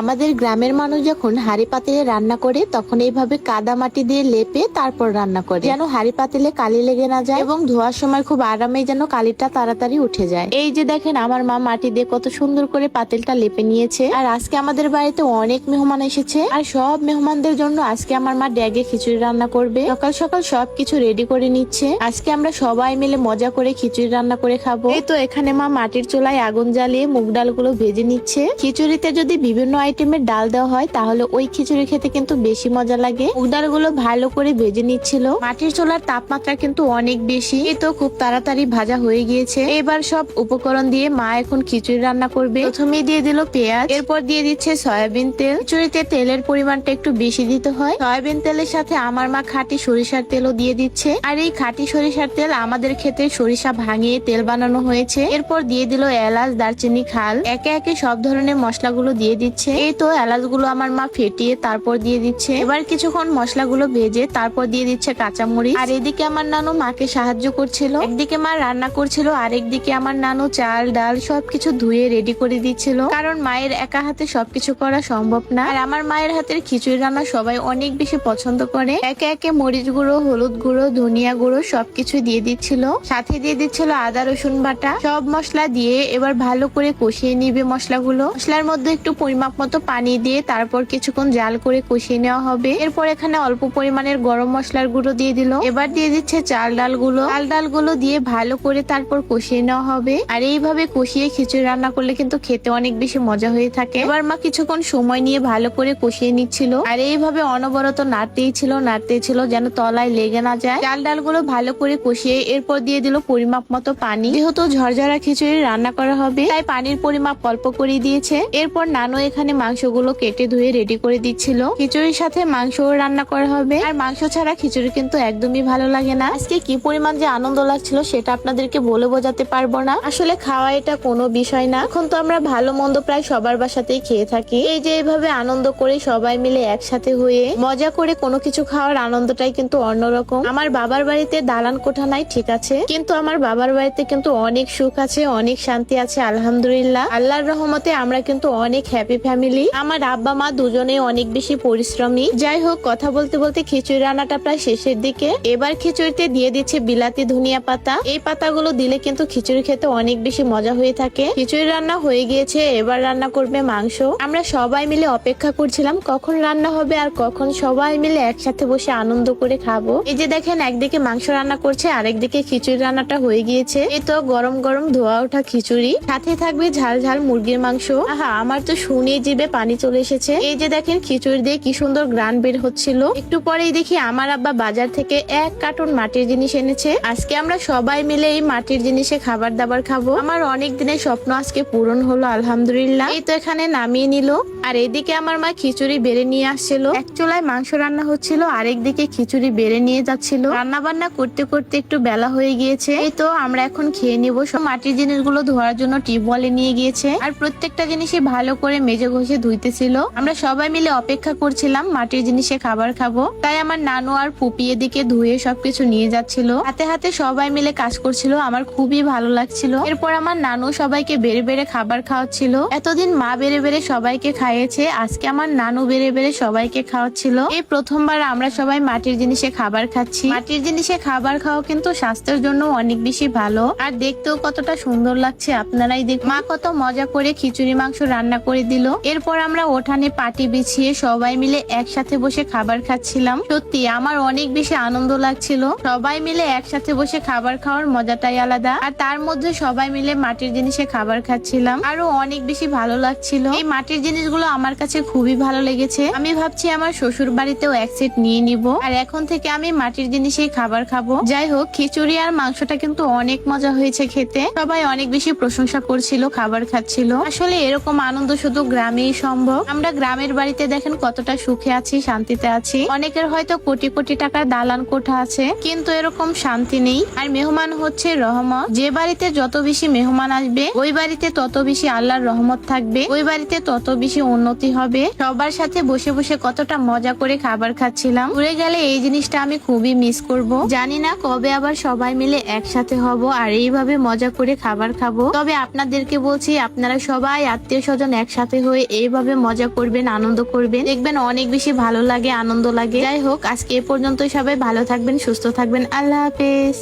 আমাদের গ্রামের মানুষ যখন হাড়ি পাতিলে রান্না করে, তখন এইভাবে কাদা মাটি দিয়ে লেপে তারপর রান্না করে। যেন হাড়ি পাতিলে কালি লেগে না যায় এবং ধোয়ার সময় খুব আরামে যেন কালিটা তাড়াতাড়ি উঠে যায়। এই যে দেখেন, আমার মা মাটি দিয়ে কত সুন্দর করে পাতিলটা লেপে নিয়েছে। আর আজকে আমাদের বাড়িতে অনেক মেহমান এসেছে। আর সব মেহমানদের জন্য আজকে আমার মা ড্যাগে খিচুড়ি রান্না করবে। সকাল সকাল সবকিছু রেডি করে নিচ্ছে। আজকে আমরা সবাই মিলে মজা করে খিচুড়ি রান্না করে খাব। এই তো এখানে মা মাটির চুলায় আগুন জ্বালিয়ে মুগ ডালগুলো ভেজে নিচ্ছে। খিচুড়িতে যদি বিভিন্ন আইটেমের ডাল দেওয়া হয়, তাহলে ওই খিচুড়ি খেতে কিন্তু বেশি মজা লাগে। ডালগুলো ভালো করে ভেজে নিচ্ছিল। মাটির চোলার তাপমাত্রা কিন্তু অনেক বেশি। এই তো খুব তাড়াতাড়ি ভাজা হয়ে গিয়েছে। এবার সব উপকরণ দিয়ে মা এখন খিচুড়ি রান্না করবে। প্রথমে দিয়ে দিল পেঁয়াজ। এরপর দিয়ে দিচ্ছে সয়াবিন তেল। খিচুড়িতে তেলের পরিমাণটা একটু বেশি দিতে হয়। সয়াবিন তেলের সাথে আমার মা খাঁটি সরিষার তেলও দিয়ে দিচ্ছে। আর এই খাঁটি সরিষার তেল আমাদের ক্ষেত্রে সরিষা ভাঙিয়ে তেল বানানো হয়েছে। এরপর দিয়ে দিল এলাচ, দারচিনি, খাল। একে একে সব ধরনের মশলাগুলো দিয়ে দিচ্ছে। এই তো এলাচগুলো আমার মা ফেটিয়ে তারপর দিয়ে দিচ্ছে। এবার কিছুক্ষণ মশলাগুলো ভেজে তারপর দিয়ে দিচ্ছে কাঁচামরিচ। আর এদিকে আমার নানু মাকে সাহায্য করছিল। একদিকে মা রান্না করছিল, আর একদিকে আমার নানু চাল, ডাল সবকিছু ধুয়ে রেডি করে দিচ্ছিল। কারণ মায়ের একা হাতে সবকিছু করা সম্ভব না। আর আমার মায়ের হাতের খিচুড়ি রান্না সবাই অনেক বেশি পছন্দ করে। একে একে মরিচ গুঁড়ো, হলুদ গুঁড়ো, ধনিয়া গুঁড়ো সবকিছু দিয়ে দিচ্ছিল। সাথে দিয়ে দিচ্ছিল আদা, রসুন বাটা। সব মশলা দিয়ে এবার ভালো করে কষিয়ে নিবে মশলাগুলো। মশলার মধ্যে একটু পরিমাপ মতো পানি দিয়ে তারপর কিছুক্ষণ জাল করে কষিয়ে নেওয়া হবে। এরপর এখানে অল্প পরিমাণের গরম মশলার গুঁড়ো দিয়ে দিল। এবার দিয়ে দিচ্ছে চাল ডালগুলো চাল ডালগুলো দিয়ে ভালো করে তারপর কষিয়ে নেওয়া হবে। আর এইভাবে কষিয়ে খিচুড়ি রান্না করলে কিন্তু খেতে অনেক বেশি মজা হয়ে থাকে। এবার মা কিছুক্ষণ সময় নিয়ে ভালো করে কষিয়ে নিচ্ছিল। আর এইভাবে অনবরত নাড়তেই ছিল নাড়তেই ছিল যেন তলায় লেগে না যায়। চাল ডালগুলো ভালো করে কষিয়ে এরপর দিয়ে দিল পরিমাপ মতো পানি। যেহেতু ঝরঝরা খিচুড়ি রান্না করা হবে, তাই পানির পরিমাপ অল্প করে দিয়েছে। এরপর নানু এখানে মাংসগুলো কেটে ধুয়ে রেডি করে দিচ্ছিল। খিচুড়ির সাথে মাংস রান্না করা হবে। আর মাংস ছাড়া খিচুড়ি কিন্তু একদমই ভালো লাগে না। আজকে কি পরিমাণ যে আনন্দ লাগছিল সেটা আপনাদেরকে বলে বোঝাতে পারব না। আসলে খাওয়া এটা কোনো বিষয় না। এখন তো আমরা ভালো মন্দ প্রায় সবার বাসাতেই খেয়ে থাকি। এই যে এইভাবে আনন্দ করে সবাই মিলে একসাথে হয়ে মজা করে কোনো কিছু খাওয়ার আনন্দটাই কিন্তু অন্যরকম। আমার বাবার বাড়িতে দালান কোঠা নাই, ঠিক আছে। কিন্তু আমার বাবার বাড়িতে কিন্তু অনেক সুখ আছে, অনেক শান্তি আছে, আলহামদুলিল্লাহ। আল্লাহর রহমতে আমরা কিন্তু অনেক হ্যাপি ফ্যামিলি আমার আব্বা মা দুজনেই অনেক বেশি পরিশ্রমী। যাই হোক, কথা বলতে বলতে খিচুড়ি রান্নাটা প্রায় শেষের দিকে। এবার খিচুড়িতে দিয়ে দিচ্ছে বিলাতি ধনিয়া পাতা। এই পাতাগুলো দিলে কিন্তু খিচুড়ি খেতে অনেক বেশি মজা হয়ে থাকে। খিচুড়ি রান্না হয়ে গিয়েছে, এবার রান্না করবে মাংস। আমরা সবাই মিলে অপেক্ষা করছিলাম কখন রান্না হবে আর কখন সবাই মিলে একসাথে বসে আনন্দ করে খাব। এই যে দেখেন, একদিকে মাংস রান্না করছে, আরেকদিকে খিচুড়ি রান্নাটা হয়ে গিয়েছে। এ তো গরম গরম ধোয়া ওঠা খিচুড়ি। সাথে থাকবে ঝাল ঝাল মুরগির মাংস। আহা, আমার তো শুনে জিভে পানি চলে এসেছে। এই যে দেখেন, খিচুড়ি দিয়ে কি সুন্দর গ্রান বের হচ্ছিল। একটু পরেই দেখি আমার আব্বা বাজার থেকে এক কার্টুন মাটির জিনিস এনেছে। আজকে আমরা সবাই মিলে এই মাটির জিনিসে খাবার দাবার খাব। আমার অনেক দিনের স্বপ্ন আজকে পূরণ হলো, আলহামদুলিল্লাহ। এই তো এখানে নামিয়ে নিল। আর এদিকে আমার মা খিচুড়ি বেড়ে নিয়ে আসছিল। এক চুলায় মাংস রান্না হচ্ছিল, আরেক দিকে খিচুড়ি বেড়ে নিয়ে যাচ্ছিল। রান্না বান্না করতে করতে একটু বেলা হয়ে গিয়েছে। এই তো আমরা এখন খেয়ে নিব। সব মাটির জিনিসগুলো ধোয়ার জন্য টিউবওয়েলে নিয়ে গিয়েছে। আর প্রত্যেকটা জিনিসই ভালো করে মেজে ঘষে ধুইতেছিল আমরা সবাই মিলে অপেক্ষা করছিলাম মাটির জিনিসে খাবার খাব। তাই আমার নানু আর ফুপি এদিকে ধুয়ে সবকিছু নিয়ে যাচ্ছিল। হাতে হাতে সবাই মিলে কাজ করছিল, আমার খুবই ভালো লাগছিল। এরপর আমার নানু সবাইকে বেড়ে বেড়ে খাবার খাওয়াচ্ছিল। এতদিন মা বেড়ে বেড়ে সবাইকে খাইয়েছে, আজকে আমার নানু বেড়ে বেড়ে সবাইকে খাওয়াচ্ছিল। এই প্রথমবার আমরা সবাই মাটির জিনিসে খাবার খাচ্ছি। মাটির জিনিসে খাবার খাওয়া কিন্তু স্বাস্থ্যের জন্য অনেক বেশি ভালো। আর দেখতেও কতটা সুন্দর লাগছে, আপনারাই দেখ মা কত মজা করে খিচুড়ি মাংস রান্না করে দিল। এরপর আমরা ওঠানে পাটি বিছিয়ে সবাই মিলে একসাথে বসে খাবার খাচ্ছিলাম। সত্যি, আমার অনেক বেশি আনন্দ লাগছিল। সবাই মিলে একসাথে বসে খাবার খাওয়ার মজাটাই আলাদা। আর তার মধ্যে সবাই মিলে মাটির জিনিসে খাবার খাচ্ছিলাম। আরও অনেক বেশি ভালো লাগছিল। এই মাটির জিনিসগুলো আমার কাছে খুবই ভালো লেগেছে। আমি ভাবছি আমার শ্বশুর বাড়িতেও এক সেট নিয়ে নিব। আর এখন থেকে আমি মাটির জিনিসেই খাবার খাব। যাই হোক, খিচুড়ি আর মাংসটা কিন্তু অনেক মজা হয়েছে খেতে। সবাই অনেক বেশি প্রশংসা করছিল, খাবার খাচ্ছিল। আসলে এরকম আনন্দ শুধু গ্রামেই সম্ভব। আমরা গ্রামের বাড়িতে দেখেন কতটা সুখে আছি, শান্তিতে আছি। অনেকের হয়তো কোটি কোটি টাকার দালান কোঠা আছে, কিন্তু এরকম শান্তি নেই। আর মেহমান হচ্ছে রহমত। যে বাড়িতে যত বেশি মেহমান আসবে, ওই বাড়িতে তত বেশি আল্লাহর রহমত থাকবে। ওই বাড়িতে তত বেশি উন্নতি হবে। সবার সাথে বসে বসে কতটা মজা করে খাবার খাচ্ছিলাম। ঘুরে গেলে এই জিনিসটা আমি খুবই মিস করব। জানি না কবে আবার সবাই মিলে একসাথে হব আর এইভাবে মজা করে খাবার খাব। তবে আপনাদেরকে বলছি, আপনারা সবাই আত্মীয় স্বজন একসাথে হয়ে এইভাবে মজা করবেন, আনন্দ করবেন। দেখবেন অনেক বেশি ভালো লাগে, আনন্দ লাগে। যাই হোক, আজকে এ পর্যন্তই সবাই ভালো থাকবেন, সুস্থ থাকবেন। আল্লাহ হাফেজ।